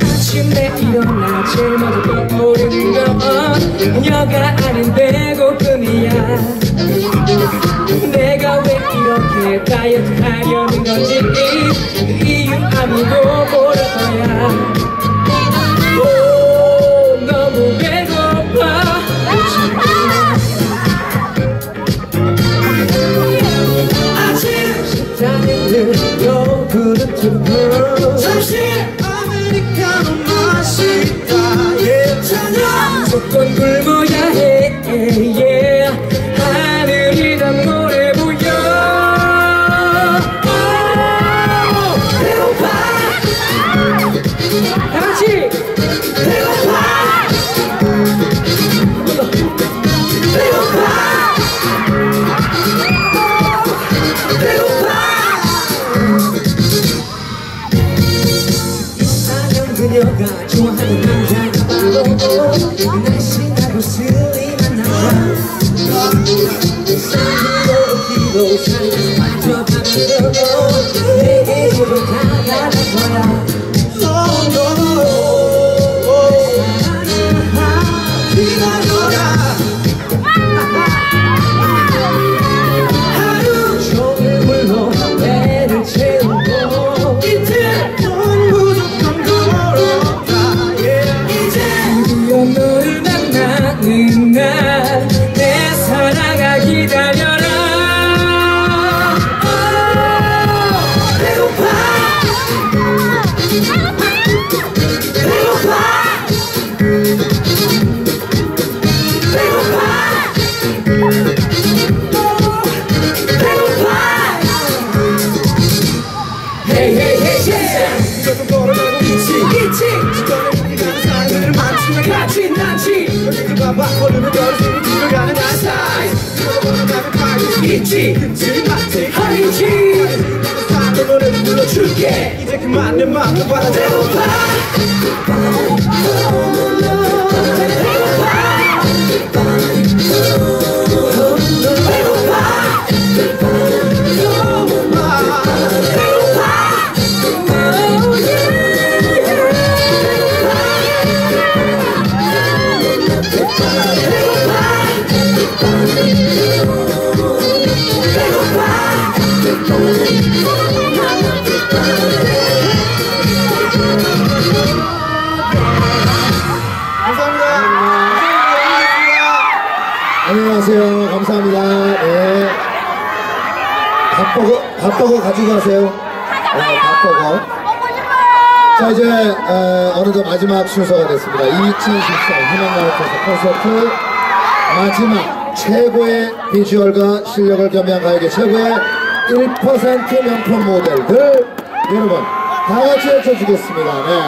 아침에 일어나 제일 먼저 떠오르는 건 그녀가 아닌 배고픔이야. 내가 왜 이렇게 다이어트 하려는 건지 그 이유 아무도 모를 거야 그녀가 좋아하는 남자가 바로 날씬하고 슬림한 남자. 사랑으로 살면서 만져가면서 내게 조금 다가갈 거야 난지? 떨어지고 집에 가는 날 사이. 걸어가면 가기 있지. 지 마치 하이지. 사는 노래 불러줄게. 이제 그만 내 맘을 받아들여봐 안녕하세요. 감사합니다. 네. 밥버거, 밥버거 가지고 가세요. 네, 밥버거. 자, 이제, 어, 어느덧 마지막 순서가 됐습니다. 2014 희망나우트에서 콘서트 마지막 최고의 비주얼과 실력을 겸비한 가요계 최고의 1% 명품 모델들 여러분 다 같이 외쳐주겠습니다. 네.